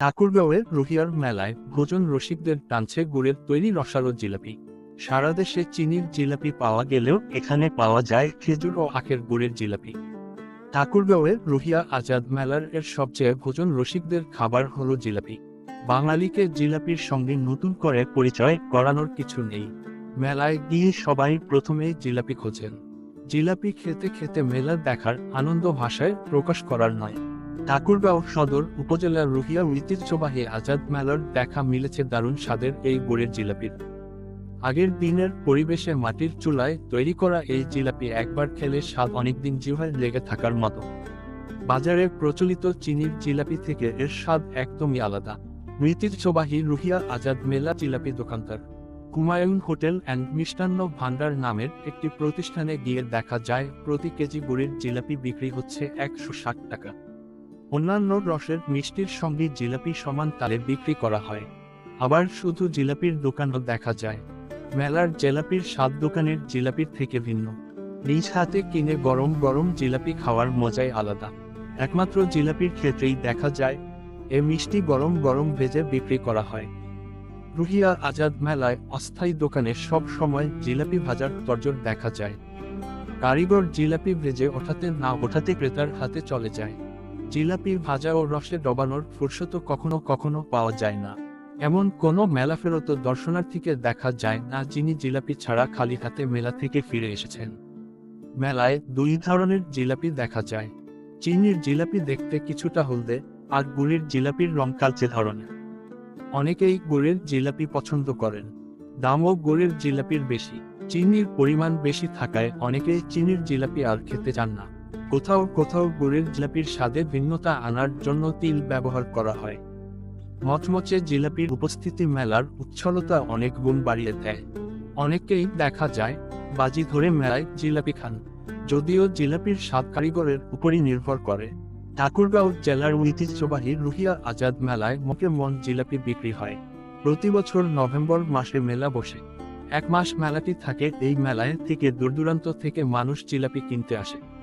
ঠাকুরগাঁওয়ের রুহিয়ার মেলায় ভোজন রসিকদের টানছে গুড়ের তৈরি রসালো জিলাপি। সারা দেশে চিনির জিলাপি পাওয়া গেলেও এখানে পাওয়া যায় খেজুর ও আখের গুড়ের জিলাপি। ঠাকুরগাঁওয়ের রুহিয়া আজাদ মেলার এর সবচেয়ে ভোজন রসিকদের খাবার হলো জিলাপি। বাঙালিকে জিলাপির সঙ্গে নতুন করে পরিচয় করানোর কিছু নেই। মেলায় গিয়ে সবাই প্রথমেই জিলাপি খোঁজেন। জিলাপি খেতে খেতে মেলা দেখার আনন্দ ভাষায় প্রকাশ করার নয়। ঠাকুরগাঁও সদর উপজেলার রুহিয়া ঐতিহ্যবাহী আজাদ মেলার দেখা মিলেছে দারুণ স্বাদের এই গুড়ের জিলাপির। আগের দিনের পরিবেশে মাটির চুলায় তৈরি করা এই জিলাপি একবার খেলে স্বাদ অনেকদিন জিহায় লেগে থাকার মতো। বাজারে প্রচলিত চিনির জিলাপি থেকে এর স্বাদ একদমই আলাদা। ঐতিহ্যবাহী রুহিয়া আজাদ মেলা জিলাপি দোকানদার। কুমায়ুন হোটেল অ্যান্ড মিষ্টান্ন ভান্ডার নামের একটি প্রতিষ্ঠানে গিয়ে দেখা যায়, প্রতি কেজি গুড়ের জিলাপি বিক্রি হচ্ছে একশো ষাট টাকা। অন্যান্য রসের মিষ্টির সঙ্গে জিলাপি সমান তালে বিক্রি করা হয়। আবার শুধু জিলাপির দোকানও দেখা যায়। মেলার জেলাপির স্বাদ দোকানের জিলাপির থেকে ভিন্ন। নিজ হাতে কিনে গরম গরম জিলাপি খাওয়ার মজাই আলাদা। একমাত্র জিলাপির ক্ষেত্রেই দেখা যায়, এ মিষ্টি গরম গরম ভেজে বিক্রি করা হয়। রুহিয়া আজাদ মেলায় অস্থায়ী দোকানে সব সময় জিলাপি ভাজার তরজর দেখা যায়। কারিগর জিলাপি ভেজে ওঠাতে না ওঠাতে ক্রেতার হাতে চলে যায়। জিলাপি ভাজা ও রসে ডবানোর ফুরসত কখনো কখনো পাওয়া যায় না। এমন কোনো মেলা ফেরত দর্শনার্থীকে দেখা যায় না যিনি জিলাপি ছাড়া খালি হাতে মেলা থেকে ফিরে এসেছেন। মেলায় দুই ধরনের জিলাপি দেখা যায়। চিনির জিলাপি দেখতে কিছুটা হলদে আর গুড়ের জিলাপির রং কালচে ধরনের। অনেকেই গুড়ের জিলাপি পছন্দ করেন। দামও গুড়ের জিলাপির বেশি। চিনির পরিমাণ বেশি থাকায় অনেকেই চিনির জিলাপি আর খেতে চান না। কোথাও কোথাও গুড়ের জিলাপির স্বাদে ভিন্নতা আনার জন্য তিল ব্যবহার করা হয়। মচমচে জিলাপির উপস্থিতি মেলার উচ্ছলতা অনেক গুণ বাড়িয়ে দেয়। অনেকেই দেখা যায়, বাজি ধরে মেলায় জিলাপি খান, যদিও জিলাপির স্বাদ কারিগরের উপরই নির্ভর করে। ঠাকুরগাঁও জেলার ঐতিহ্যবাহী রুহিয়া আজাদ মেলায় মুখে মন জিলাপি বিক্রি হয়। প্রতি বছর নভেম্বর মাসে মেলা বসে। এক মাস মেলাটি থাকে, এই মেলায় থেকে দূর দূরান্ত থেকে মানুষ জিলাপি কিনতে আসে।